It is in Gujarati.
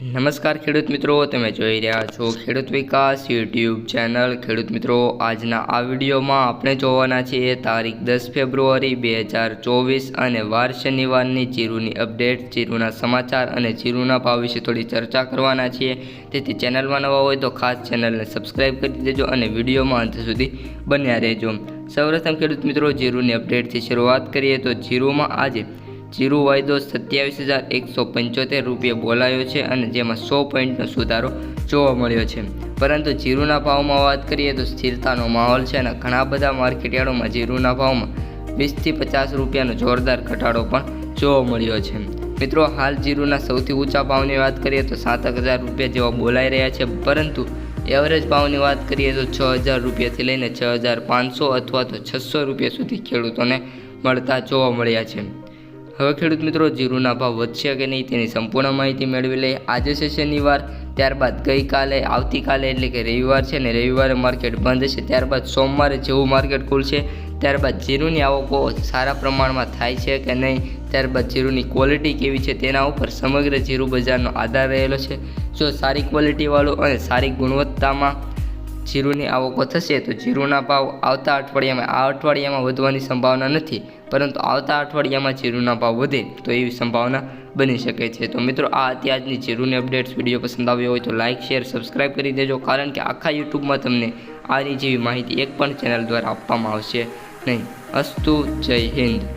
નમસ્કાર ખેડૂત મિત્રો, તમે જોઈ રહ્યા છો ખેડૂત વિકાસ યુટ્યુબ ચેનલ. ખેડૂત મિત્રો, આજના આ વિડીયોમાં આપણે જોવાના છીએ તારીખ દસ ફેબ્રુઆરી બે હજાર ચોવીસ અને વાર શનિવારની જીરુની અપડેટ, જીરુના સમાચાર અને જીરુના ભાવ વિશે થોડી ચર્ચા કરવાના છીએ. તેથી ચેનલમાં નવા હોય તો ખાસ ચેનલને સબસ્ક્રાઈબ કરી દેજો અને વિડીયોમાં અંત સુધી બન્યા રહેજો. સૌપ્રથમ ખેડૂત મિત્રો, જીરુની અપડેટથી શરૂઆત કરીએ તો જીરુમાં આજે જીરું વાયદો સત્યાવીસ હજાર એકસો પંચોતેર રૂપિયા બોલાયો છે અને જેમાં સો પોઈન્ટનો સુધારો જોવા મળ્યો છે. પરંતુ જીરુના ભાવમાં વાત કરીએ તો સ્થિરતાનો માહોલ છે અને ઘણા બધા માર્કેટયાર્ડોમાં જીરુના ભાવમાં વીસથી પચાસ રૂપિયાનો જોરદાર ઘટાડો પણ જોવા મળ્યો છે. મિત્રો, હાલ જીરુના સૌથી ઊંચા ભાવની વાત કરીએ તો સાત હજાર રૂપિયા જેવા બોલાઈ રહ્યા છે, પરંતુ એવરેજ ભાવની વાત કરીએ તો છ હજાર રૂપિયાથી લઈને છ હજાર પાંચસો અથવા તો છસો રૂપિયા સુધી ખેડૂતોને મળતા જોવા મળ્યા છે. હવે ખેડૂત મિત્રો, જીરુના ભાવ વધશે કે નહીં તેની સંપૂર્ણ માહિતી મેળવી લઈએ. આજે છે શનિવાર, ત્યારબાદ ગઈકાલે, આવતીકાલે એટલે કે રવિવાર છે ને રવિવારે માર્કેટ બંધ છે. ત્યારબાદ સોમવારે જેવું માર્કેટ ખુલશે, ત્યારબાદ જીરુની આવકો સારા પ્રમાણમાં થાય છે કે નહીં, ત્યારબાદ જીરુની ક્વોલિટી કેવી છે તેના ઉપર સમગ્ર જીરુ બજારનો આધાર રહેલો છે. જો સારી ક્વોલિટીવાળું અને સારી ગુણવત્તામાં જીરુની આવકો થશે તો જીરુના ભાવ આવતા અઠવાડિયામાં આ અઠવાડિયામાં વધવાની સંભાવના નથી, પરંતુ આવતા અઠવાડિયામાં જીરુના ભાવ વધે તો એવી સંભાવના બની શકે છે. તો મિત્રો, આ હતી આજની જીરુની અપડેટ્સ. વીડિયો પસંદ આવ્યો હોય તો લાઇક, શેર, સબસ્ક્રાઇબ કરી દેજો, કારણ કે આખા યુટ્યુબમાં તમને આની જેવી માહિતી એક પણ ચેનલ દ્વારા આપવામાં આવશે નહીં. અસ્તુ, જય હિન્દ.